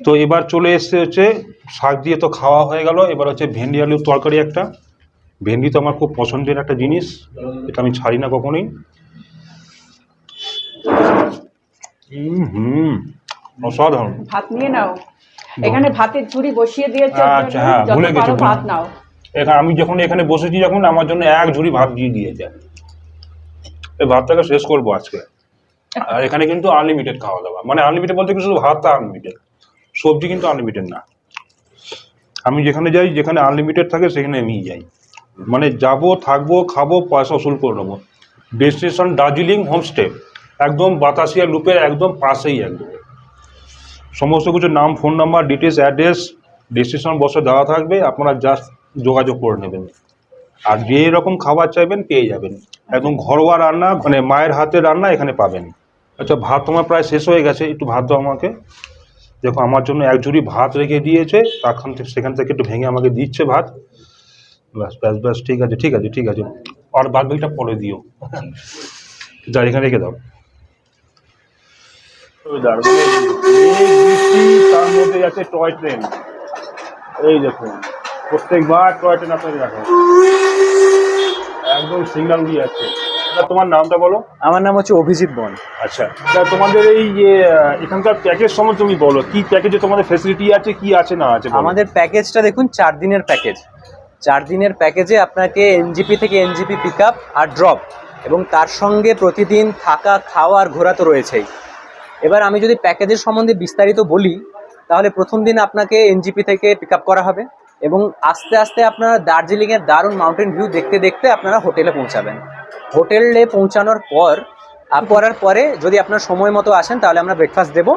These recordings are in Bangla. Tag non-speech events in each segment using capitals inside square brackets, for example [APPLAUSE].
তো এবার চলে এসছে হচ্ছে শাক দিয়ে তো খাওয়া হয়ে গেল। এবার হচ্ছে ভেন্ডি আলুর তরকারি একটা। ভেন্ডি তো আমার খুব পছন্দের একটা জিনিস এটা আমি ছাড়ি না কখনোই। হুম অসাধারণ। ভাত নিয়ে নাও। এখানে ভাতের ঝুড়ি বসিয়ে দিয়েছে আচ্ছা, হ্যাঁ, ভুলে গেছি, ভাত নাও। এখানে আমি যখন এখানে বসেছি যখন আমার জন্য এক ঝুড়ি ভাত দিয়ে দিয়েছে। এই ভাতটাকে শেষ করব আজকে। আর এখানে কিন্তু আনলিমিটেড খাওয়া দাওয়া। মানে আনলিমিটেড বলতে কি শুধু ভাতটা আনলিমিটেড সবজি কিন্তু আনলিমিটেড না। আমি যেখানে যাই, যেখানে আনলিমিটেড থাকে, সেখানে আমি যাই। মানে যাব, থাকব, খাব, পয়সা উসুল করে নেব। ডেস্টিনেশন দার্জিলিং হোমস্টে একদম বাতাসিয়া লুপের একদম পাশেই একদম। সমস্ত কিছু নাম phone number details address destination বসে দেওয়া থাকবে, আপনারা জাস্ট যোগাযোগ করে নেবেন। আর যে রকম খাবার চাইবেন, পেয়ে যাবেন। একদম ঘরোয়া রান্না মানে মায়ের হাতে রান্না এখানে পাবেন। আচ্ছা ভাত তোমার প্রায় শেষ হয়ে গেছে, একটু ভাত দাও আমাকে। দেখো আমার জন্য এক ঝুড়ি ভাত রেখে দিয়েছে তখন সেখান থেকে একটু ভেঙে আমাকে দিচ্ছে ভাত। ব্যাস ব্যাস ব্যাস ঠিক আছে ঠিক আছে ঠিক আছে। আর বাদ বাকিটা পরে দিও। যা এখানে রেখে দাও। Toy train. এই দেখুন প্রত্যেকবার টয় ট্রেন আপনাকে দেখো একদম সিগন্যাল দিয়ে আচ্ছা, তোমার নামটা বলো? আমার নাম হচ্ছে অভিজিৎ বন। আচ্ছা। তা তোমাদের এই যে এখানকার প্যাকেজ সম্বন্ধে তুমি বলো কি প্যাকেজে তোমাদের ফেসিলিটি আছে কি আছে না আছে আমাদের প্যাকেজটা দেখুন চার দিনের প্যাকেজ চার দিনের প্যাকেজে আপনাকে এনজিপি থেকে এনজিপি পিক আপ আর ড্রপ এবং তার সঙ্গে প্রতিদিন থাকা খাওয়া আর ঘোরা তো রয়েছেই। এবার আমি যদি প্যাকেজের সম্বন্ধে বিস্তারিত বলি তাহলে প্রথম দিন আপনাকে এনজিপি থেকে পিক আপ করা হবে এবং আস্তে আস্তে আপনারা দার্জিলিংয়ের দারুণ মাউন্টেন ভিউ দেখতে দেখতে আপনারা হোটেলে পৌঁছাবেন। হোটেলে পৌঁছানোর পর করার পরে যদি আপনার সময় মতো আসেন, তাহলে আমরা ব্রেকফাস্ট দেবো।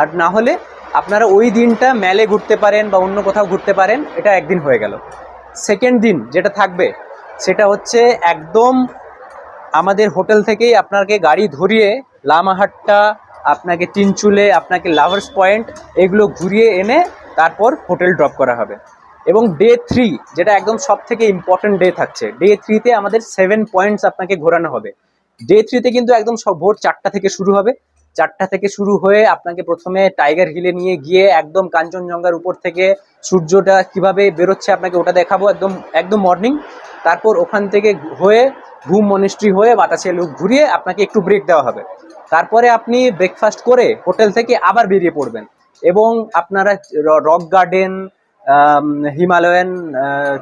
আর না হলে আপনারা ওই দিনটা মেলে ঘুরতে পারেন বা অন্য কোথাও ঘুরতে পারেন, এটা একদিন হয়ে গেল। সেকেন্ড দিন যেটা থাকবে, সেটা হচ্ছে একদম আমাদের হোটেল থেকেই আপনাকে গাড়ি ধরিয়ে লামাহাট্টা, আপনাকে তিনচুলে, আপনাকে লাভার্স পয়েন্ট, এগুলো ঘুরিয়ে এনে তারপর হোটেল ড্রপ করা হবে। এবং ডে থ্রি যেটা একদম সব থেকে ইম্পর্টেন্ট ডে থাকছে ডে থ্রিতে আমাদের সেভেন পয়েন্টস আপনাকে ঘোরানো হবে। ডে থ্রিতে কিন্তু একদম সব ভোর চারটা থেকে শুরু হবে। চারটা থেকে শুরু হয়ে আপনাকে প্রথমে টাইগার হিলে নিয়ে গিয়ে একদম কাঞ্চনজঙ্ঘার উপর থেকে সূর্যটা কীভাবে বেরোচ্ছে আপনাকে ওটা দেখাবো একদম একদম মর্নিং তারপর ওখান থেকে হয়ে ঘুম মনিস্ট্রি হয়ে বাতাসে লুক ঘুরিয়ে আপনাকে একটু ব্রেক দেওয়া হবে। তারপরে আপনি ব্রেকফাস্ট করে হোটেল থেকে আবার বেরিয়ে পড়বেন। এবং আপনারা rock garden Himalayan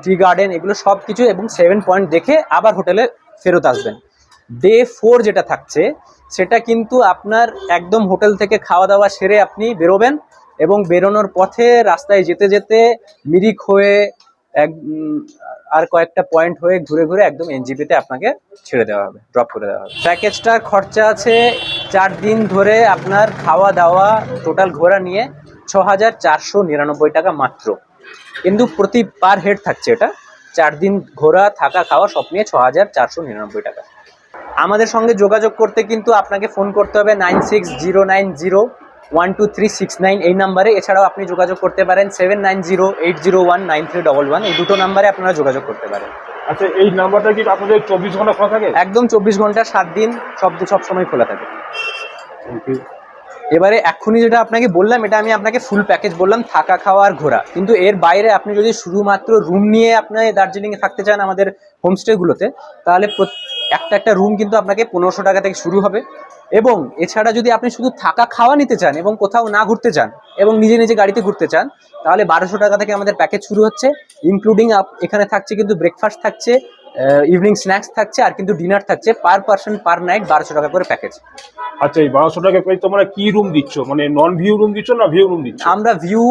tea garden, এগুলো সব কিছু এবং সেভেন পয়েন্ট দেখে আবার হোটেলে ফেরত আসবেন। ডে ফোর যেটা থাকছে, সেটা কিন্তু আপনার একদম হোটেল থেকে খাওয়া দাওয়া সেরে আপনি বেরোবেন এবং বেরোনোর পথে রাস্তায় যেতে যেতে মিরিক হয়ে এক আর কয়েকটা পয়েন্ট হয়ে ঘুরে ঘুরে একদম এনজিপিতে আপনাকে ছেড়ে দেওয়া হবে, ড্রপ করে দেওয়া হবে। প্যাকেজটার খরচা আছে চার দিন ধরে আপনার খাওয়া দাওয়া টোটাল ঘোরা নিয়ে ছ হাজার চারশো নিরানব্বই টাকা মাত্র। কিন্তু প্রতি পার হেড থাকছে এটা। চার দিন ঘোরা থাকা খাওয়া সব নিয়ে ছ হাজার চারশো নিরানব্বই টাকা। আমাদের সঙ্গে যোগাযোগ করতে কিন্তু আপনাকে ফোন করতে হবে nine six zero nine zero one two three six nine. এই নাম্বারে এছাড়াও আপনি যোগাযোগ করতে পারেন seven nine zero eight zero one nine three double one এই দুটো নাম্বারে আপনারা যোগাযোগ করতে পারেন। আচ্ছা এই নাম্বারটা কি আপনাদের চব্বিশ ঘণ্টা খোলা থাকে? একদম চব্বিশ ঘণ্টা সাত দিন সব সব সময় খোলা থাকে। এবারে এক্ষুনি যেটা আপনাকে বললাম, এটা আমি আপনাকে ফুল প্যাকেজ বললাম, থাকা, খাওয়া আর ঘোরা। কিন্তু এর বাইরে আপনি যদি শুধুমাত্র রুম নিয়ে আপনি দার্জিলিংয়ে থাকতে চান আমাদের হোমস্টেগুলোতে তাহলে একটা একটা রুম কিন্তু আপনাকে পনেরোশো টাকা থেকে শুরু হবে। এবং এছাড়া যদি আপনি শুধু থাকা, খাওয়া নিতে চান এবং কোথাও না ঘুরতে চান এবং নিজে নিজে গাড়িতে ঘুরতে চান, তাহলে বারোশো টাকা থেকে আমাদের প্যাকেজ শুরু হচ্ছে। ইনক্লুডিং এখানে থাকছে কিন্তু ব্রেকফাস্ট থাকছে ইভিনিং স্ন্যাক্স থাকছে আর কিন্তু ডিনার থাকছে পার পার্সন পার নাইট বারোশো টাকা করে প্যাকেজ আচ্ছা এই বারোশো টাকা করে তোমরা কি রুম দিচ্ছ? মানে নন ভিউ রুম দিচ্ছ না ভিউ রুম দিচ্ছ? আমরা ভিউ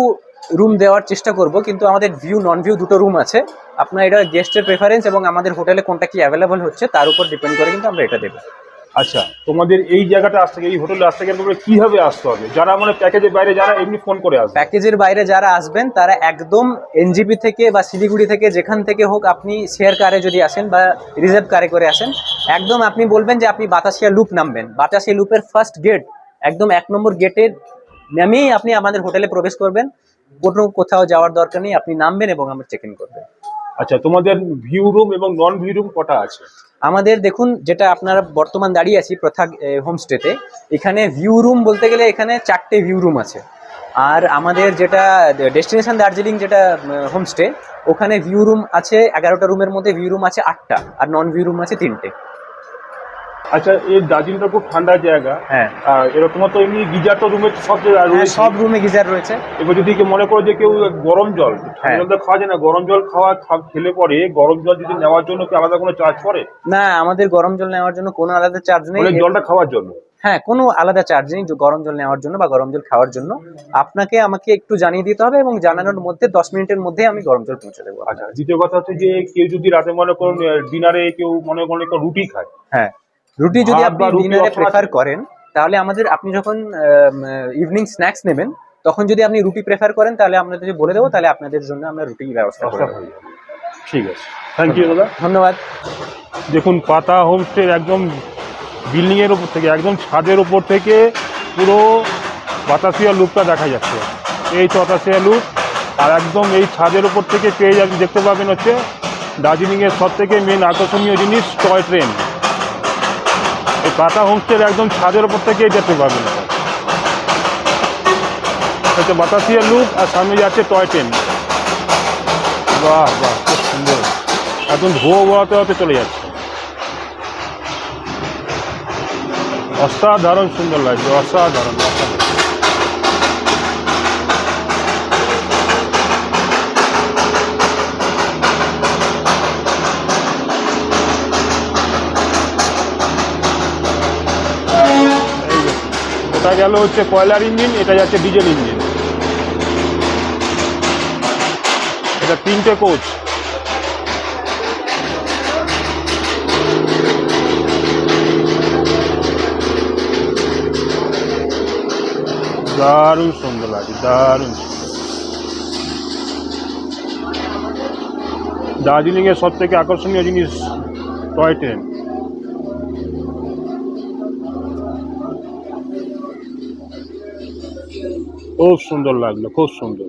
রুম দেওয়ার চেষ্টা করব কিন্তু আমাদের ভিউ নন ভিউ দুটো রুম আছে। আপনার এটা গেস্টের প্রেফারেন্স এবং আমাদের হোটেলে কোনটা কি অ্যাভেলেবল হচ্ছে তার উপর ডিপেন্ড করে কিন্তু আমরা এটা দেবো। আচ্ছা তোমাদের এই জায়গাটা আসতে এই হোটেলে আসতে গেলে তোমরা কীভাবে আসতে হবে? যারা মানে প্যাকেজের বাইরে, যারা এমনি ফোন করে আসবে। প্যাকেজের বাইরে যারা আসবেন, তারা একদম এনজিপি থেকে বা শিলিগুড়ি থেকে, যেখান থেকে হোক আপনি শেয়ার কারে যদি আসেন বা রিজার্ভ কারে করে আসেন, একদম আপনি বলবেন যে আপনি বাতাসিয়া লুপ নামবেন। বাতাসিয়া লুপের ফার্স্ট গেট একদম এক নম্বর গেটের নামেই আপনি আমাদের হোটেলে প্রবেশ করবেন। কোনো কোথাও যাওয়ার দরকার নেই, আপনি নামবেন এবং আমরা চেক ইন করবেন। আচ্ছা তোমাদের ভিউ রুম এবং নন ভিউ রুম কটা আছে? আমাদের দেখুন, যেটা আপনারা বর্তমান দাঁড়িয়ে আছি প্রথা হোমস্টেতে এখানে ভিউ রুম বলতে গেলে এখানে চারটে ভিউ রুম আছে। আর আমাদের যেটা ডেস্টিনেশন দার্জিলিং যেটা হোমস্টে ওখানে ভিউ রুম আছে, এগারোটা রুমের মধ্যে ভিউ রুম আছে আটটা, আর নন ভিউ রুম আছে তিনটে। আচ্ছা এই দার্জিলিংটা খুব ঠান্ডা জায়গা। হ্যাঁ। আর এরকম তো এমনি গিজার তো রুমে সব হ্যাঁ, সব রুমে গিজার রয়েছে। এবার যদি কেউ মনে করো যে কেউ গরম জল হ্যাঁ। ঠান্ডা জল তো খাওয়া যায় না গরম জল খাওয়া খেলে পরে গরম জল যদি নেওয়ার জন্য কি আলাদা কোনো চার্জ করে না আমাদের গরম জল নেওয়ার জন্য কোনো আলাদা চার্জ নেই। জলটা খাওয়ার জন্য? হ্যাঁ কোনো আলাদা চার্জ নেই গরম জল নেওয়ার জন্য বা গরম জল খাওয়ার জন্য। আপনাকে আমাকে একটু জানিয়ে দিতে হবে এবং জানানোর মধ্যে দশ মিনিটের মধ্যে আমি গরম জল পৌঁছে দেবো। আচ্ছা দ্বিতীয় কথা হচ্ছে যে কেউ যদি রাতে মনে করুন ডিনারে কেউ মনে করুন রুটি খায়। হ্যাঁ। রুটি যদি আপনি ডিনারে প্রেফার করেন তাহলে আমাদের আপনি যখন ইভিনিং স্ন্যাক্স নেবেন তখন যদি আপনি রুটি প্রেফার করেন তাহলে আপনাদের বলে দেবো তাহলে আপনাদের জন্য আমরা রুটি ব্যবস্থা করে। ঠিক আছে। থ্যাংক ইউ দাদা। ধন্যবাদ। দেখুন পাতা হোমস্টের একদম বিল্ডিংয়ের উপর থেকে একদম ছাদের উপর থেকে পুরো বাতাসিয়া লুকটা দেখা যাচ্ছে। এই বাতাসিয়া লুক আর একদম এই ছাদের উপর থেকে পেয়ে যাবেন দেখতে পাবেন হচ্ছে দার্জিলিংয়ের সব থেকে মেন আকর্ষণীয় জিনিস টয় ট্রেন এই পাতা হোমস্টের একদম ছাদের ওপর থেকেই যেতে পাবেন। না হচ্ছে বাতাসিয়া লুক আর সামনে যাচ্ছে টয় ট্রেন। বাহ বাহ, খুব সুন্দর। একদম ধোয়া বোয়াতে হতে চলে যাচ্ছে। অসাধারণ সুন্দর লাগছে, অসাধারণ অসাধারণ। ওটা গেল হচ্ছে কয়লার ইঞ্জিন, এটা যাচ্ছে ডিজেল ইঞ্জিন। এটা তিনটে কোচ। দারুণ সুন্দর লাগে, দারুণ। দার্জিলিং এর সব থেকে আকর্ষণীয় জিনিস টয় ট্রেন। খুব সুন্দর লাগল খুব সুন্দর।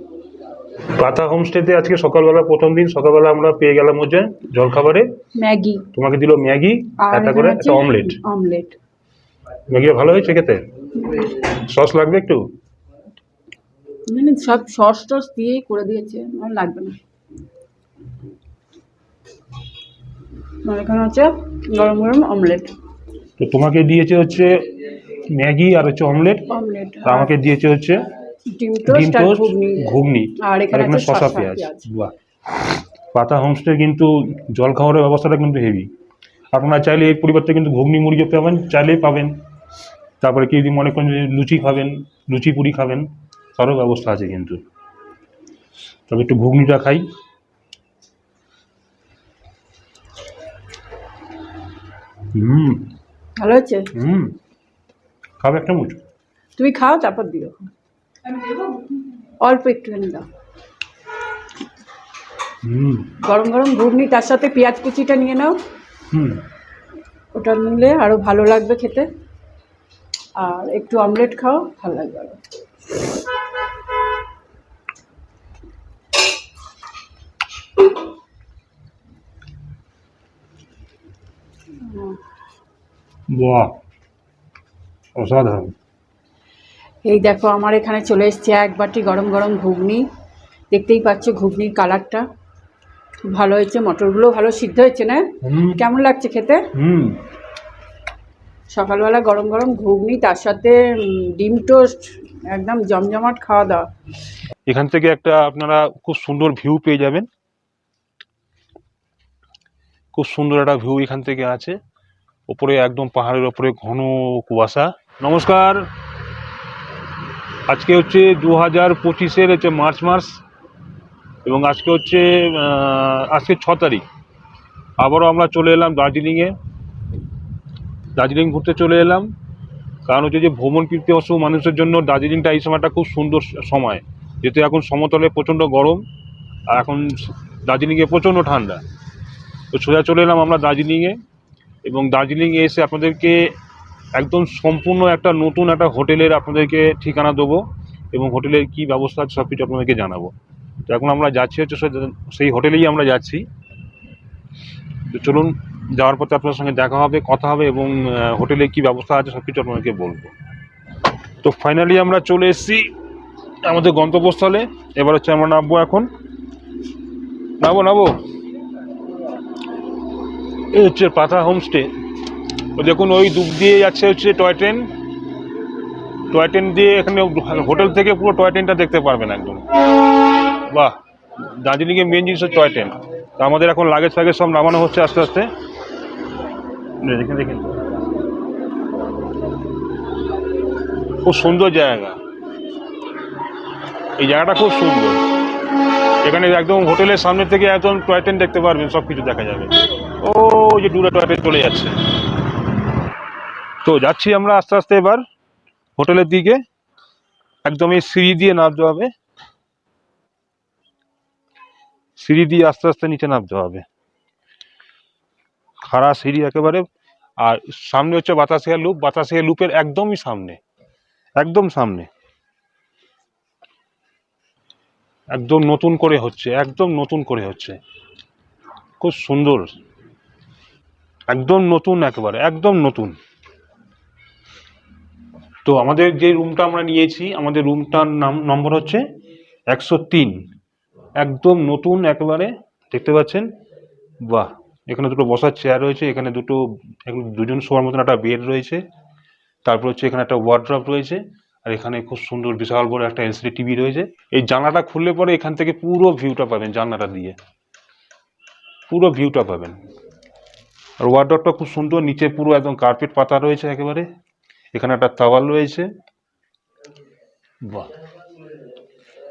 পাতা হোমস্টেতে আজকে সকালবেলা প্রথম দিন সকালবেলা আমরা পেয়ে গেলাম হচ্ছে জলখাবারে। ম্যাগি। তোমাকে দিল ম্যাগি একটা করে একটা অমলেট। অমলেট। ম্যাগিটা ভালো হয়েছে খেতে? সস লাগবে একটু? মানে সব সস টস দিয়েই করে দিয়েছে আমার লাগবে না। আর এখানে হচ্ছে গরম গরম অমলেট। তো তোমাকে দিয়েছে হচ্ছে ম্যাগি আর হচ্ছে অমলেট। অমলেট আমাকে দিয়েছে হচ্ছে ডিম টোস্ট ঘুগনি। আর এখানে আছে শসা পেঁয়াজ। বাহ। পাতা হোমস্টে কিন্তু জল খাওয়ারের ব্যবস্থাটা কিন্তু হেভি। আপনারা চাইলে এই পরিবর্তে কিন্তু ঘুগনি মুড়িও পাবেন চাইলেই পাবেন। তারপরে কেউ যদি মনে করেন লুচি খাবেন লুচি পুরি খাবেন তারও ব্যবস্থা আছে কিন্তু। তবে একটু ঘুগনিটা খাই। হুম। ভালো হচ্ছে? হুম। খাবে একটা মুঠ তুমি খাও তারপর দিও। অল্প একটুখানি দাও। গরম গরম ঘুগনি তার সাথে পেঁয়াজ কুচিটা নিয়ে নাও। ওটা নিলে আরও ভালো লাগবে খেতে। আর একটু অমলেট খাও ভালো লাগবে আরও। বাহ। অসাধারণ। এই দেখো আমার এখানে চলে এসছে এক বাটি গরম গরম ঘুগনি। দেখতেই পাচ্ছ ঘুগনির কালারটা। খুব ভালো হয়েছে মটরগুলো ভালো সিদ্ধ হয়েছে না? কেমন লাগছে খেতে? হুম। সকালবেলা গরম গরম ঘুগনি তার সাথে ডিম টোস্ট একদম জমজমাট খাওয়া দাওয়া। এখান থেকে একটা আপনারা খুব সুন্দর ভিউ পেয়ে যাবেন। খুব সুন্দর একটা ভিউ এখান থেকে আছে। ওপরে একদম পাহাড়ের ওপরে ঘন কুয়াশা। নমস্কার। আজকে হচ্ছে দু হাজার পঁচিশের হচ্ছে মার্চ মাস এবং আজকে হচ্ছে আজকে ছ তারিখ। আবারও আমরা চলে এলাম দার্জিলিংয়ে। দার্জিলিং ঘুরতে চলে এলাম। কারণ হচ্ছে যে ভ্রমণ পিপাসু মানুষের জন্য দার্জিলিংটা এই সময়টা খুব সুন্দর সময়। যেহেতু এখন সমতলে প্রচণ্ড গরম, আর এখন দার্জিলিংয়ে প্রচণ্ড ঠান্ডা। তো সোজা চলে এলাম আমরা দার্জিলিংয়ে এবং দার্জিলিংয়ে এসে আপনাদেরকে একদম সম্পূর্ণ একটা নতুন একটা হোটেলের আপনাদেরকে ঠিকানা দেবো এবং হোটেলের কী ব্যবস্থা আছে সব কিছু আপনাদেরকে জানাব। তো এখন আমরা যাচ্ছি হচ্ছে সেই হোটেলেই আমরা যাচ্ছি। তো চলুন, যাওয়ার পথে আপনার সঙ্গে দেখা হবে, কথা হবে এবং হোটেলে কী ব্যবস্থা আছে সব কিছু আপনাদেরকে বলব। তো ফাইনালি আমরা চলে এসেছি আমাদের গন্তব্যস্থলে। এবার হচ্ছে আমরা নামবো এখন। নামবো নামবো এই হচ্ছে পাতা হোমস্টে দেখুন, ওই দুপ দিয়ে যাচ্ছে হচ্ছে টয় ট্রেন টয় ট্রেন দিয়ে এখানে হোটেল থেকে পুরো টয় ট্রেনটা দেখতে পারবেন একদম। বাহ দার্জিলিংয়ের মেন জিনিস হচ্ছে টয় ট্রেন তো আমাদের এখন লাগেজ ফাগেজ সব নামানো হচ্ছে আস্তে আস্তে। দেখেন দেখেন। খুব সুন্দর জায়গা। এই জায়গাটা খুব সুন্দর। এখানে একদম হোটেলের সামনে থেকে একদম টয় ট্রেন দেখতে পারবেন সব কিছু দেখা যাবে। ও যে দূরে টয় ট্রেন চলে যাচ্ছে। তো যাচ্ছি আমরা আস্তে আস্তে এবার হোটেলের দিকে। একদম এই সিঁড়ি দিয়ে নামতে হবে। সিঁড়ি দিয়ে আস্তে আস্তে নিচে নামতে হবে। খাড়া সিঁড়ি একেবারে। আর সামনে হচ্ছে বাতাসিয়া লুপ। বাতাসিয়া লুপের একদমই সামনে। একদম সামনে। একদম নতুন করে হচ্ছে। একদম নতুন করে হচ্ছে। খুব সুন্দর। একদম নতুন একেবারে। একদম নতুন। তো আমাদের যে রুমটা আমরা নিয়েছি, আমাদের রুমটার নাম নম্বর হচ্ছে একশো তিন। একদম নতুন একেবারে, দেখতে পাচ্ছেন? বাহ! এখানে দুটো বসার চেয়ার রয়েছে, এখানে দুটো দুজন শোয়ার মতন একটা বেড রয়েছে। তারপর হচ্ছে এখানে একটা ওয়ার্ড্রপ রয়েছে, আর এখানে খুব সুন্দর, বিশাল বড় একটা এলসিডি টিভি রয়েছে। এই জানলাটা খুললে পরে এখান থেকে পুরো ভিউটা পাবেন জানলাটা দিয়ে। পুরো ভিউটা পাবেন। আর ওয়ার্ড্রপটা খুব সুন্দর, নিচে পুরো একদম কার্পেট পাতা রয়েছে একেবারে। এখানে একটা তাওয়াল রয়েছে। বাহ।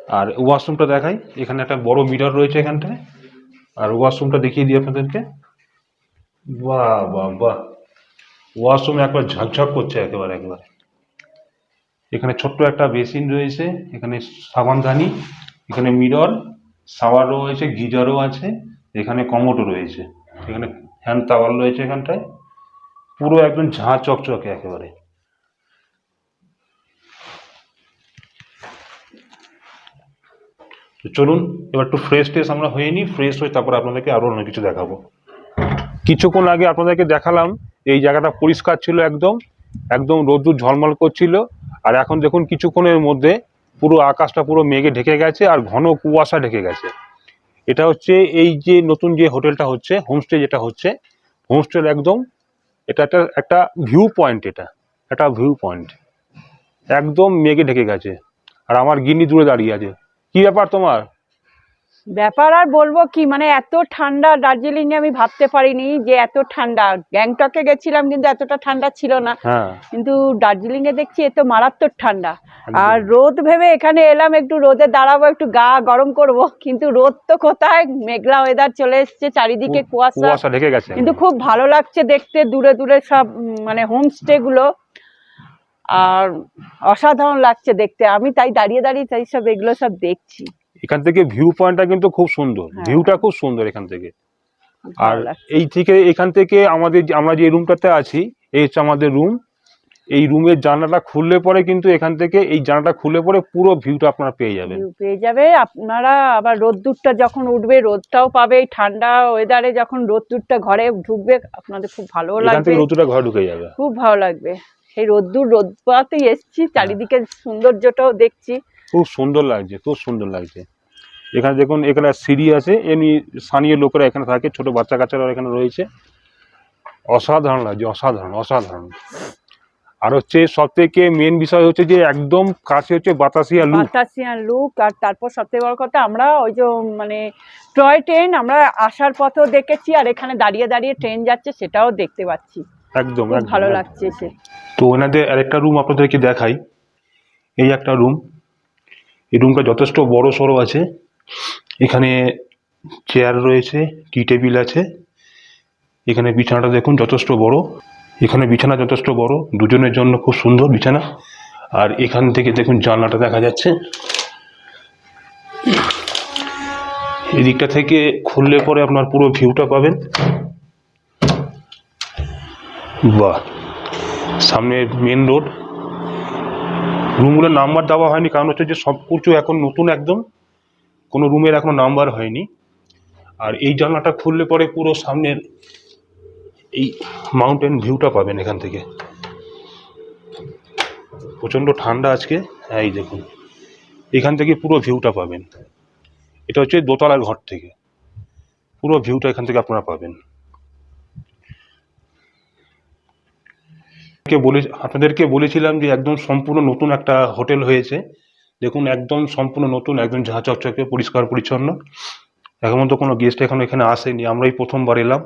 আর ওয়াশরুমটা দেখাই। এখানে একটা বড় মিরর রয়েছে এখানটায়। আর ওয়াশরুমটা দেখিয়ে দিই আপনাদেরকে। বাহ বাহ বাহ। ওয়াশরুম একবার ঝকঝক করছে একেবারে একেবারে। এখানে ছোট্ট একটা বেসিন রয়েছে। এখানে সাবানদানি এখানে মিরর, শাওয়ার রয়েছে, গিজারও আছে, এখানে কমোটও রয়েছে। এখানে হ্যান্ড তাওয়াল রয়েছে এখানটায়। পুরো একদম ঝাঁ চকচকে একেবারে। তো চলুন, এবার একটু ফ্রেশ ট্রেশ আমরা হয়ে নিই ফ্রেশ হয়ে তারপর আপনাদেরকে আরও অনেক কিছু দেখাবো। কিছুক্ষণ আগে আপনাদেরকে দেখালাম, এই জায়গাটা পরিষ্কার ছিল একদম একদম রোদ্দুর ঝলমল করছিল, আর এখন দেখুন কিছুক্ষণের মধ্যে পুরো আকাশটা পুরো মেঘে ঢেকে গেছে আর ঘন কুয়াশা ঢেকে গেছে। এটা হচ্ছে এই যে নতুন যে হোটেলটা হচ্ছে হোমস্টে যেটা হচ্ছে হোমস্টের একদম, এটা একটা একটা ভিউ পয়েন্ট এটা, একটা ভিউ পয়েন্ট একদম মেঘে ঢেকে গেছে। আর আমার গিন্নি দূরে দাঁড়িয়ে আছে। কি ব্যাপার তোমার? ব্যাপার আর বলব কি মানে এত ঠান্ডা দার্জিলিং এ আমি ভাবতে পারিনি যে এত ঠান্ডা। গ্যাংটকে গেছিলাম কিন্তু এতটা ঠান্ডা ছিল না। হ্যাঁ। কিন্তু দার্জিলিং এ দেখছি এত মারাত্মক ঠান্ডা। আর রোদ ভেবে এখানে এলাম একটু রোদে দাঁড়াবো একটু গা গরম করব। কিন্তু রোদ তো কোথায়? মেঘলা ওয়েদার চলে এসছে চারিদিকে কুয়াশা। কুয়াশা ঢেকে গেছে। কিন্তু খুব ভালো লাগছে দেখতে দূরে দূরে সব মানে হোমস্টে গুলো। আর অসাধারণ লাগছে দেখতে। আমি তাই দাঁড়িয়ে দাঁড়িয়ে তাই সব এগুলো সব দেখছি। এখান থেকে ভিউ পয়েন্টটা কিন্তু খুব সুন্দর। হ্যাঁ। ভিউটা খুব সুন্দর এখান থেকে। আর এই থেকে এখান থেকে আমাদের আমরা যে রুমটাতে আছি এই হচ্ছে আমাদের রুম এই রুমের জানলাটা খুললে পরে কিন্তু এখান থেকে এই জানলাটা খুললে পরে পুরো ভিউটা আপনারা পেয়ে যাবেন। পেয়ে যাবে। আপনারা আবার রোদ্দুরটা যখন উঠবে রোদটাও পাবে। এই ঠান্ডা ওয়েদারে যখন রোদ্দুরটা ঘরে ঢুকবে আপনাদের খুব ভালো এখান লাগবে। থেকে রোদটা ঘরে ঢুকে যাবে। খুব ভালো লাগবে। সেই রোদ্দুর রোদ পাতেই এসছি চারিদিকে সৌন্দর্যটাও দেখছি। খুব সুন্দর লাগছে খুব সুন্দর লাগছে। এখানে দেখুন এখানে সিঁড়ি আছে এমনি স্থানীয় লোকেরা এখানে থাকে ছোট বাচ্চা কাচ্চারা এখানে রয়েছে। অসাধারণ লাগছে অসাধারণ অসাধারণ। আর হচ্ছে সব থেকে মেন বিষয় হচ্ছে যে একদম কাছে হচ্ছে বাতাসিয়া লুপ বাতাসিয়ান লুক আর তারপর সবথেকে বড় কথা আমরা ওই যে মানে টয় ট্রেন আমরা আসার পথেও দেখেছি আর এখানে দাঁড়িয়ে দাঁড়িয়ে ট্রেন যাচ্ছে সেটাও দেখতে পাচ্ছি। একদম ভালো লাগছে সে তো ওনাদের আরেকটা রুম আপনাদেরকে দেখাই। এই একটা রুম এই রুমটা যথেষ্ট বড় সড়ো আছে। এখানে চেয়ার রয়েছে টি টেবিল আছে। এখানে বিছানাটা দেখুন যথেষ্ট বড়। এখানে বিছানা যথেষ্ট বড়। দুজনের জন্য খুব সুন্দর বিছানা। আর এখান থেকে দেখুন জানলাটা দেখা যাচ্ছে। এদিকটা থেকে খুললে পরে আপনার পুরো ভিউটা পাবেন। বাহ। সামনে মেন রোড রুমগুলোর নাম্বার দেওয়া হয়নি, কারণ হচ্ছে যে সব কিছু এখন নতুন একদম। কোনো রুমের এখনও নাম্বার হয়নি। আর এই জানলাটা খুললে পরে পুরো সামনের এই মাউন্টেন ভিউটা পাবেন এখান থেকে। প্রচণ্ড ঠান্ডা আজকে। এই দেখুন, এখান থেকে পুরো ভিউটা পাবেন। এটা হচ্ছে দোতলার ঘর থেকে। পুরো ভিউটা এখান থেকে আপনারা পাবেন। কে বলে, আপনাদেরকে বলেছিলাম যে একদম সম্পূর্ণ নতুন একটা হোটেল হয়েছে। দেখুন, একদম সম্পূর্ণ নতুন, একদম ঝাঁ চকচকে পরিষ্কার, পরিচ্ছন্ন। এখন তো কোনো গেস্ট এখন এখানে আসেনি। আমরাই প্রথমবার এলাম।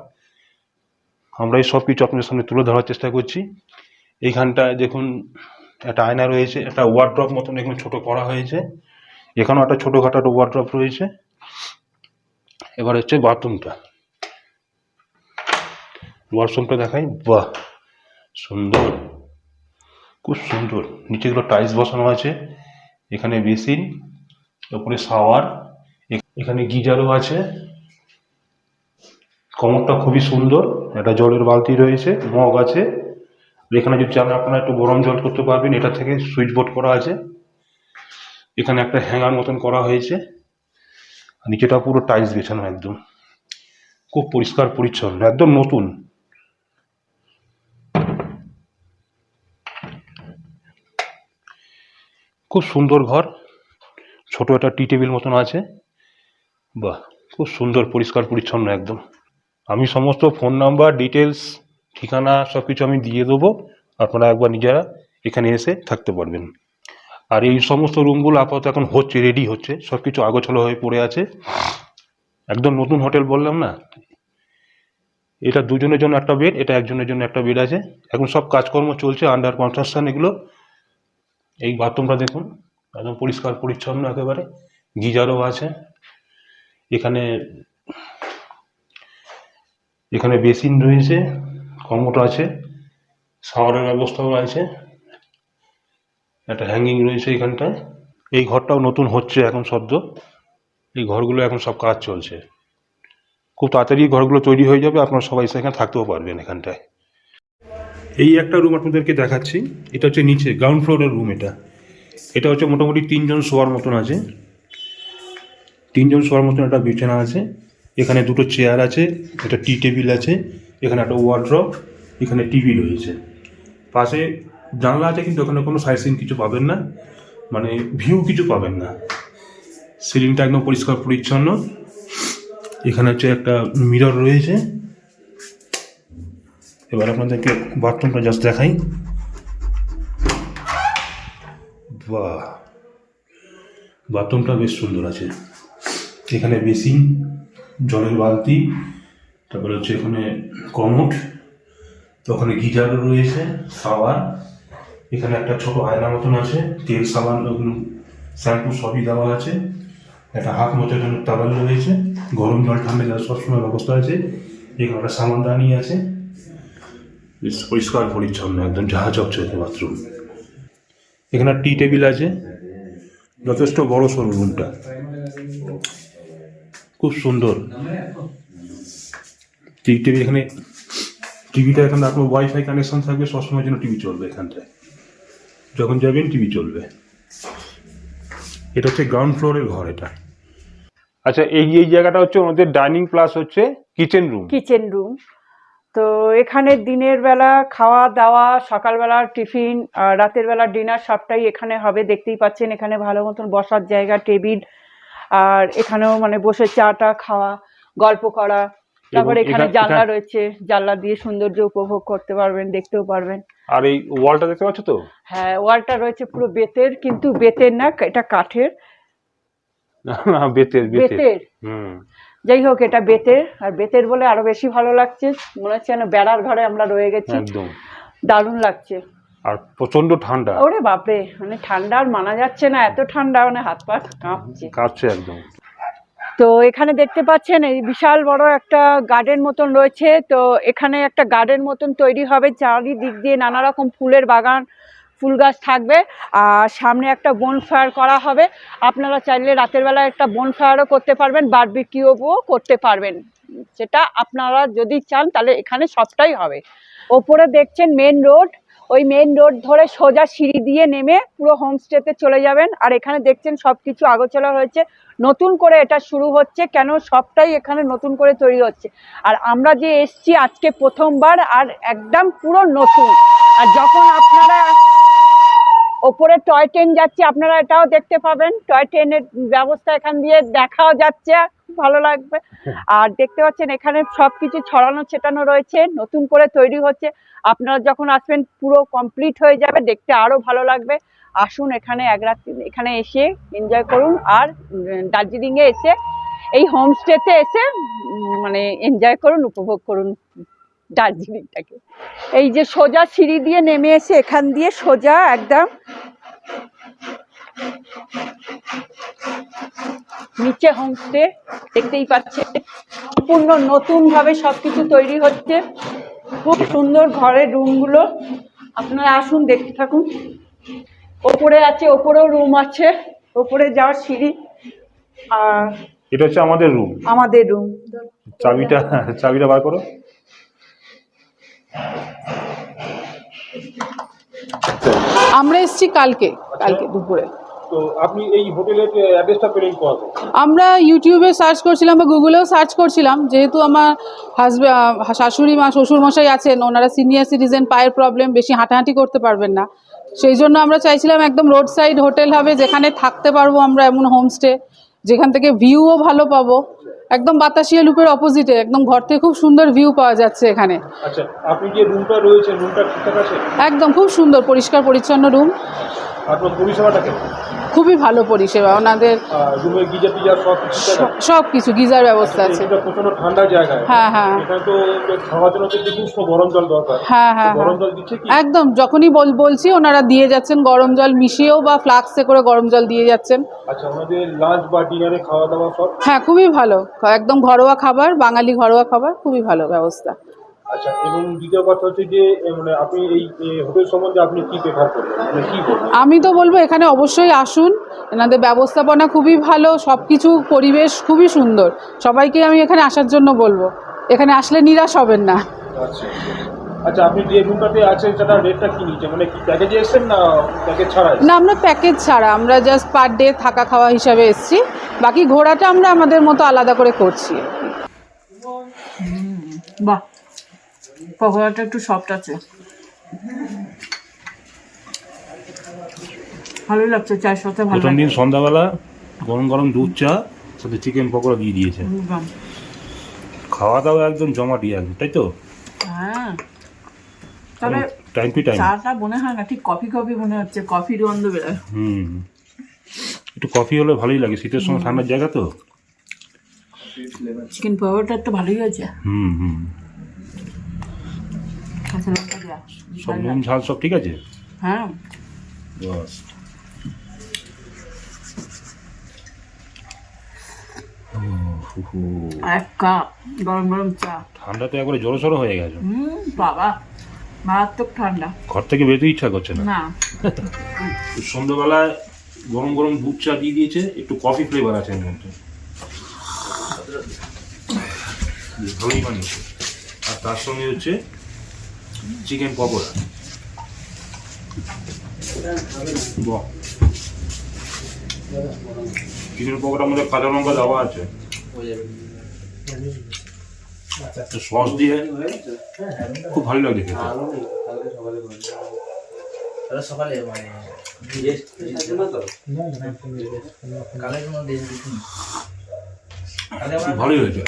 আমরাই সব কিছু আপনাদের সামনে তুলে ধরার চেষ্টা করছি। এইখানটায় দেখুন, একটা আয়না রয়েছে, একটা ওয়ার্ড্রপ মতন এখানে ছোট করা হয়েছে। এখানেও একটা ছোটোখাটো একটা ওয়ার্ড্রপ রয়েছে। এবার হচ্ছে বাথরুমটা ওয়াশরুমটা দেখাই, বাহ! সুন্দর। খুব সুন্দর। নিচেগুলো টাইলস বসানো আছে। এখানে বেসিন ওপরে শাওয়ার এখানে গিজারও আছে। কমরটা খুবই সুন্দর। একটা জলের বালতি রয়েছে, মগ আছে। এখানে যদি চান আপনারা একটু গরম জল করতে পারবেন, এটা থেকে সুইচ বোর্ড করা আছে। এখানে একটা হ্যাঙ্গার মতন করা হয়েছে। নিচেটা পুরো টাইলস বেছানো একদম। খুব পরিষ্কার পরিচ্ছন্ন, একদম নতুন। খুব সুন্দর ঘর। ছোট একটা টি টেবিল মতন আছে। বাহ, খুব সুন্দর, পরিষ্কার, পরিচ্ছন্ন একদম। আমি সমস্ত ফোন নাম্বার ডিটেলস ঠিকানা সব কিছু আমি দিয়ে দেবো। আপনারা একবার নিজেরা এখানে এসে থাকতে পারবেন। আর এই সমস্ত রুমগুলো আপাতত এখন হচ্ছে রেডি হচ্ছে। সব কিছু আগোছালো হয়ে পড়ে আছে। একদম নতুন হোটেল বললাম না? এটা দুজনের জন্য একটা বেড এটা একজনের জন্য একটা বেড আছে। এখন সব কাজকর্ম চলছে আন্ডার কনস্ট্রাকশন এগুলো। এই বাথরুমটা দেখুন, একদম পরিষ্কার, পরিচ্ছন্ন একেবারে। গিজারও আছে। এখানে এখানে বেসিন রয়েছে কমোট আছে শাওয়ারের ব্যবস্থাও আছে। একটা হ্যাঙ্গিং রয়েছে এখানটায়। এই ঘরটাও নতুন হচ্ছে এখন সদ্য। এই ঘরগুলো এখন সব কাজ চলছে। খুব তাড়াতাড়ি ঘরগুলো তৈরি হয়ে যাবে, আপনারা সবাই সেখানে থাকতেও পারবেন এখানটায়। এই একটা রুম আপনাদেরকে দেখাচ্ছি। এটা হচ্ছে নিচে গ্রাউন্ড ফ্লোরের রুম এটা। এটা হচ্ছে মোটামুটি তিনজন শোয়ার মতন আছে। তিনজন শোয়ার মতন একটা বিছানা আছে। এখানে দুটো চেয়ার আছে, একটা টি টেবিল আছে, এখানে একটা ওয়ার্ড্রপ এখানে টিভি রয়েছে। পাশে জানলা আছে কিন্তু ওখানে কোনো সাইড সিন কিছু পাবেন না। মানে ভিউ কিছু পাবেন না। সিলিংটা একদম পরিষ্কার পরিচ্ছন্ন। এখানে হচ্ছে একটা মিরর রয়েছে। এবার আপনাদেরকে বাথরুমটা জাস্ট দেখাই। বাহ। বাথরুমটা বেশ সুন্দর আছে। এখানে বেসিন, জলের বালতি, তারপরে হচ্ছে এখানে কমোড, তো ওখানে গিজারও রয়েছে শাওয়ার এখানে একটা ছোট আয়না মতন আছে, তেল সাবান শ্যাম্পু সবই দেওয়া আছে। একটা হাত মোচার জন্য তাওয়াল রয়েছে। গরম জল ঠান্ডা জল সবসময় ব্যবস্থা আছে। এখানে একটা সামানদানি আছে। বেশ পরিষ্কার পরিচ্ছন্ন একদম জাহা চকচকে বাথরুম এখানে টি টেবিল আছে। যথেষ্ট বড় সরু রুমটা। খুব সুন্দর। টি টেবিল এখানে টিভিটা এখানে আপনার ওয়াইফাই কানেকশন থাকবে সবসময় জন্য টিভি চলবে এখানটায়। যখন যাবেন টিভি চলবে। এটা হচ্ছে গ্রাউন্ড ফ্লোরের ঘর এটা। আচ্ছা এই এই জায়গাটা হচ্ছে ওদের ডাইনিং প্লাস হচ্ছে কিচেন রুম কিচেন রুম তো এখানে দিনের বেলা খাওয়া দাওয়া সকালবেলা টিফিন আর রাতের বেলা ডিনার সবটাই এখানে হবে। দেখতেই পাচ্ছেন এখানে ভালো মতন বসার জায়গা টেবিল আর এখানেও মানে বসে চাটা খাওয়া গল্প করা। তারপরে এখানে জানলা রয়েছে জানলা দিয়ে সৌন্দর্য উপভোগ করতে পারবেন দেখতেও পারবেন। আর এই ওয়ালটা দেখতে পাচ্ছ তো? হ্যাঁ ওয়ালটা রয়েছে পুরো বেতের কিন্তু বেতের না এটা কাঠের। না বেতের বেতের। বেতের? হুম। যাই হোক এটা বেতের আর বেতের বলে আরও বেশি ভালো লাগছে। মনে হচ্ছে যেন বেড়ার ঘরে আমরা রয়ে গেছি। একদম। দারুণ লাগছে। আর প্রচণ্ড ঠান্ডা। ওরে বাপরে মানে ঠান্ডা আর মানা যাচ্ছে না এত ঠান্ডা মানে হাত পা কাঁপছে। কাঁপছে একদম। তো এখানে দেখতে পাচ্ছেন এই বিশাল বড় একটা গার্ডেন মতন রয়েছে। তো এখানে একটা গার্ডেন মতন তৈরি হবে চারিদিক দিয়ে নানা রকম ফুলের বাগান ফুল গাছ থাকবে। আর সামনে একটা বন ফায়ার করা হবে। আপনারা চাইলে রাতের বেলা একটা বন ফায়ারও করতে পারবেন বারবিকিউও করতে পারবেন। সেটা আপনারা যদি চান, তাহলে এখানে সবটাই হবে। ওপরে দেখছেন মেন রোড ওই মেন রোড ধরে সোজা সিঁড়ি দিয়ে নেমে পুরো হোমস্টেতে চলে যাবেন। আর এখানে দেখছেন সব কিছু আগোচলা হয়েছে। নতুন করে এটা শুরু হচ্ছে। কেন? সবটাই এখানে নতুন করে তৈরি হচ্ছে। আর আমরা যে এসছি, আজকে প্রথমবার, আর একদম পুরো নতুন। আর যখন আপনারা ওপরে টয় ট্রেন যাচ্ছে, আপনারা এটাও দেখতে পাবেন। টয় ট্রেনের ব্যবস্থা এখান দিয়ে দেখাও যাচ্ছে ভালো লাগবে। আর দেখতে পাচ্ছেন, এখানে সব কিছু ছড়ানো, ছেটানো রয়েছে, নতুন করে তৈরি হচ্ছে। আপনারা যখন আসবেন, পুরো কমপ্লিট হয়ে যাবে, দেখতে আরও ভালো লাগবে। আসুন এখানে এক রাত এখানে এসে এনজয় করুন। আর দার্জিলিংয়ে এসে, এই হোমস্টেতে এসে মানে এনজয় করুন, উপভোগ করুন। দার্জিলিংটাকে। এই যে সোজা সিঁড়ি দিয়ে নেমে এসে এখান দিয়ে সোজা একদম নিচে হোমস্টে দেখতেই পাচ্ছে সম্পূর্ণ নতুন ভাবে সবকিছু তৈরি হচ্ছে। খুব সুন্দর ঘরের রুমগুলো। আপনারা আসুন দেখতে থাকুন। ওপরে আছে ওপরেও রুম আছে। ওপরে যাওয়ার সিঁড়ি। আর এটা হচ্ছে আমাদের রুম। আমাদের রুম। চাবিটা চাবিটা বার করো। আমরা এসছি কালকে কালকে দুপুরে। তো আপনি এই হোটেলের অ্যাড্রেসটা পেলেন কত আমরা ইউটিউবে সার্চ করছিলাম বা গুগলেও সার্চ করছিলাম যেহেতু আমার হাজব্যান্ড শাশুড়ি মা শ্বশুর মশাই আছেন ওনারা সিনিয়র সিটিজেন পায়ের প্রবলেম বেশি হাঁটাহাঁটি করতে পারবেন না। সেই জন্য আমরা চাইছিলাম একদম রোড সাইড হোটেল হবে যেখানে থাকতে পারব আমরা এমন হোমস্টে যেখান থেকে ভিউও ভালো পাবো। একদম বাতাসিয়া লুপের অপোজিটে একদম ঘর থেকে খুব সুন্দর ভিউ পাওয়া যাচ্ছে এখানে। আচ্ছা আপনি যে রুমটা রয়েছে রুমটা ঠিকঠাক আছে? একদম খুব সুন্দর পরিষ্কার পরিচ্ছন্ন রুম আপনার পরিষেবাটা কেমন? খুবই ভালো পরিষেবা। ওনাদের রুমের গিজার টিজার সব সব কিছু গিজার ব্যবস্থা আছে। এটা প্রচণ্ড ঠান্ডা জায়গায় হ্যাঁ হ্যাঁ। এখানে তো খাওয়ার জন্য তো উষ্ণ গরম জল দরকার। হ্যাঁ হ্যাঁ গরম হ্যাঁ। জল দিচ্ছে কি? একদম যখনই বল বলছি ওনারা দিয়ে যাচ্ছেন গরম জল মিশিয়েও বা ফ্লাক্সে করে গরম জল দিয়ে যাচ্ছেন। আচ্ছা ওনাদের লাঞ্চ বা ডিনারে খাওয়া দাওয়া সব? হ্যাঁ খুবই ভালো। একদম ঘরোয়া খাবার বাঙালি ঘরোয়া খাবার খুবই ভালো ব্যবস্থা। আচ্ছা এবং দ্বিতীয় কথা হচ্ছে যে মানে আপনি এই হোটেল সম্বন্ধে আপনি কি প্রেফার করবেন? মানে কি বলবেন? আমি তো বলব এখানে অবশ্যই আসুন। এনাদের ব্যবস্থাপনা খুবই ভালো সব কিছু পরিবেশ খুবই সুন্দর। সবাইকে আমি এখানে আসার জন্য বলব। এখানে আসলে নিরাশ হবেন না। আচ্ছা আচ্ছা আপনি যে রুমটাতে আছেন সেটা রেটটা কি নিচ্ছে? মানে কি প্যাকেজে এসেছেন না প্যাকেজ ছাড়াই না আমরা প্যাকেজ ছাড়া আমরা জাস্ট পার ডে থাকা খাওয়া হিসাবে এসেছি। বাকি ঘোরাটা আমরা আমাদের মতো আলাদা করে করছি। বাহ পকোড়াটা একটু সফট আছে। ভালোই লাগছে চায়ের সাথে ভালো প্রথম দিন সন্ধ্যাবেলা গরম গরম দুধ চা সাথে চিকেন পকোড়া দিয়ে দিয়েছে। খাওয়া দাওয়া একদম জমাটি একদম তাই তো? হ্যাঁ। তবে টাইম টু টাইম চাটা মনে হয় না ঠিক কফি কফি মনে হচ্ছে কফির গন্ধ বেরোয়। হুম। একটু কফি হলে ভালোই লাগে শীতের সময় ঠান্ডার জায়গা তো? চিকেন পকোড়াটা তো ভালোই হয়েছে। হুম হুম। কাঁচা লঙ্কা দেওয়া সব নুন ঝাল সব ঠিক আছে? হ্যাঁ। বাস। এক কাপ গরম গরম চা। ঠান্ডাতে একবারে হয়ে গেছে। হুম বাবা মারাত্মক ঠান্ডা। ঘর থেকে বেরোতে ইচ্ছা করছে না। না। সন্ধ্যাবেলায় গরম গরম দুধ চা দিয়ে দিয়েছে একটু কফি ফ্লেভার আছে এর মধ্যে। ভালোই বানিয়েছে আর তার সঙ্গে হচ্ছে চিকেন পকোড়া। চিকেন পকোড়ার মধ্যে কাঁচা লঙ্কা দেওয়া আছে। সস দিয়ে খুব ভালো লাগে খেতে। সকালে মানে কালের মধ্যে খুব ভালোই হয়েছে।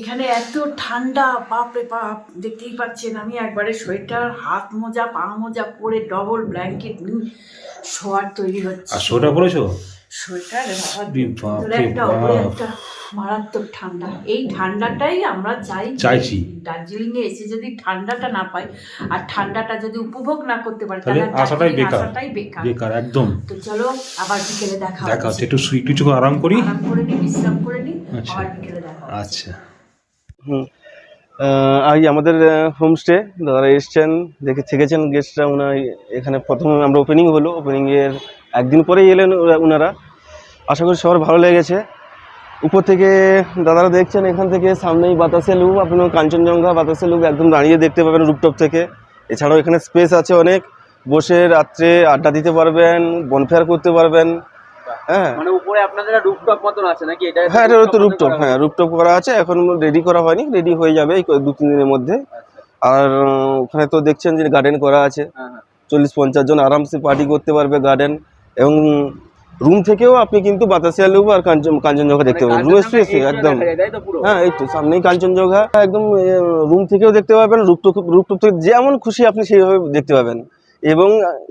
এখানে এত ঠান্ডা বাপরে বাপ দেখতেই পাচ্ছেন আমি একবারে সোয়েটার হাত মোজা পা মোজা পরে ডবল ব্ল্যাঙ্কেট নিয়ে শোয়ার তৈরি হচ্ছে। আর সোয়েটার বাবা রে বাপ ভিতরে রে একটা ওপরে বাপ। একটা মারাত্মক ঠান্ডা। এই ঠান্ডাটাই আমরা চাই চাইছি। দার্জিলিং এ এসে যদি ঠান্ডাটা না পাই আর ঠান্ডাটা যদি উপভোগ না করতে পারি তাহলে আশাটাই বেকার। বেকার। বেকার একদম। তো চলো আবার বিকেলে দেখা দেখা হচ্ছে। একটু সুই কিছু আরাম করি। আরাম করে নি বিশ্রাম করে নি আচ্ছা। আবার বিকেলে দেখা আচ্ছা। হুম। আজ আমাদের হোমস্টে দাদারা এসছেন দেখে থেকেছেন গেস্টরা ওনারা এখানে প্রথম আমরা ওপেনিং হলো। ওপেনিংয়ের একদিন পরেই এলেন ওরা- ওনারা আশা করি সবার ভালো লেগেছে। উপর থেকে দাদারা দেখছেন এখান থেকে সামনেই বাতাসে লুপ আপনার কাঞ্চনজঙ্ঘা বাতাসে লুপ একদম দাঁড়িয়ে দেখতে পাবেন রুপটপ থেকে। এছাড়াও এখানে স্পেস আছে অনেক। বসে রাত্রে আড্ডা দিতে পারবেন বনফেয়ার করতে পারবেন। হ্যাঁ। মানে উপরে আপনাদের রুফটপ মতন আছে নাকি? এটা হ্যাঁ এটা তো রুপটপ হ্যাঁ রুপটপ করা আছে। এখন রেডি করা হয়নি রেডি হয়ে যাবে এই দু তিন দিনের মধ্যে। আর ওখানে তো দেখছেন যে গার্ডেন করা আছে। চল্লিশ পঞ্চাশ জন আরামসে পার্টি করতে পারবে গার্ডেন এবং রুম থেকেও আপনি কিন্তু বাতাসিয়া লেবু আর কাঞ্চন কাঞ্চনজঙ্ঘা দেখতে পাবেন। রুম স্পেস একদম হ্যাঁ এই তো সামনেই কাঞ্চনজঙ্ঘা। একদম রুম থেকেও দেখতে পাবেন রুপটপ রুপটপ থেকে যেমন খুশি আপনি সেইভাবে দেখতে পাবেন। এবং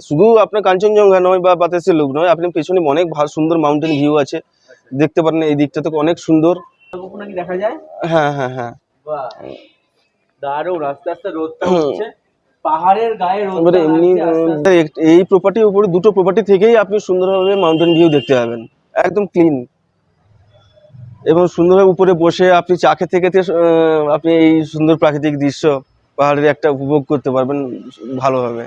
শুধু আপনার কাঞ্চনজঙ্ঘা নয় বা বাতাসের লোক নয় আপনি পেছনে অনেক ভালো সুন্দর মাউন্টেন ভিউ আছে। দেখতে পারেন এই দিকটা তো অনেক সুন্দর। দেখা যায়? হ্যাঁ হ্যাঁ হ্যাঁ। দারুণ আস্তে আস্তে রোদটা [CLEARS THROAT] হুম। পাহাড়ের গায়ে এবারে এমনি এই প্রপার্টির উপরে দুটো প্রপার্টি থেকেই আপনি সুন্দরভাবে মাউন্টেন ভিউ দেখতে পাবেন। একদম ক্লিন এবং সুন্দরভাবে উপরে বসে আপনি চা খেতে খেতে আপনি এই সুন্দর প্রাকৃতিক দৃশ্য পাহাড়ের একটা উপভোগ করতে পারবেন ভালোভাবে।